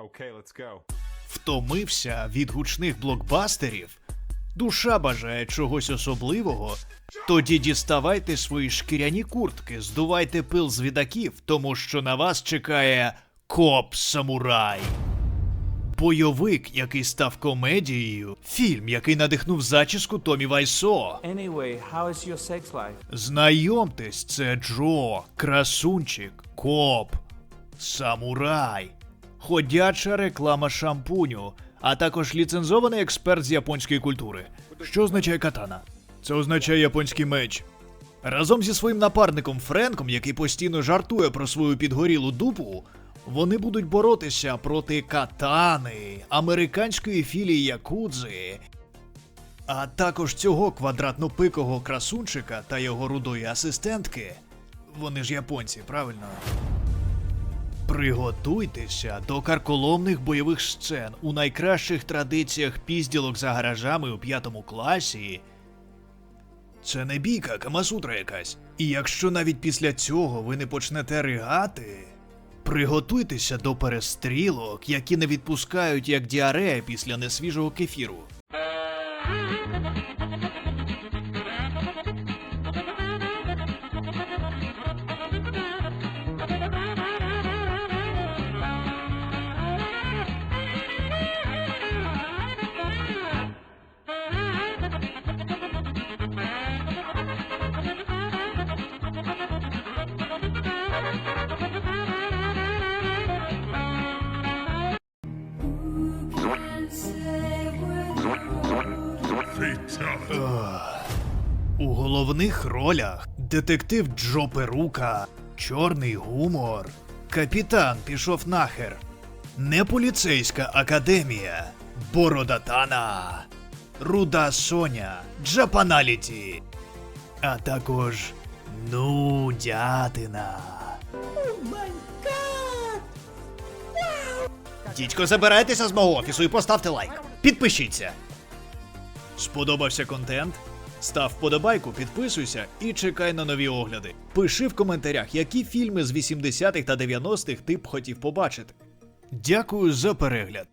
Okay, let's go. Втомився від гучних блокбастерів? Душа бажає чогось особливого? Тоді діставайте свої шкіряні куртки, здувайте пил з відаків, тому що на вас чекає Коп Самурай. Бойовик, який став комедією, фільм, який надихнув зачіску Томі Вайсо. Anyway, how is your sex life? Знайомтесь, це Джо, красунчик, коп, самурай, ходяча реклама шампуню, а також ліцензований експерт з японської культури. Що означає катана? Це означає японський меч. Разом зі своїм напарником Френком, який постійно жартує про свою підгорілу дупу, вони будуть боротися проти катани, американської філії Якудзи а також цього квадратно-пикого красунчика та його рудої асистентки. Вони ж японці, правильно? Приготуйтеся до карколомних бойових сцен у найкращих традиціях пізділок за гаражами у п'ятому класі. Це не бійка, камасутра якась. І якщо навіть після цього ви не почнете ригати, приготуйтеся до перестрілок, які не відпускають як діарея після несвіжого кефіру. У головних ролях детектив Джо Перука, чорний гумор, капітан пішов нахер, не поліцейська академія, Бородатана, Руда Соня, Джапаналіті, а також Нудятина. Дідько, забирайтеся з мого офісу і поставте лайк. Підпишіться. Сподобався контент? Став вподобайку, підписуйся і чекай на нові огляди. Пиши в коментарях, які фільми з 80-х та 90-х ти б хотів побачити. Дякую за перегляд.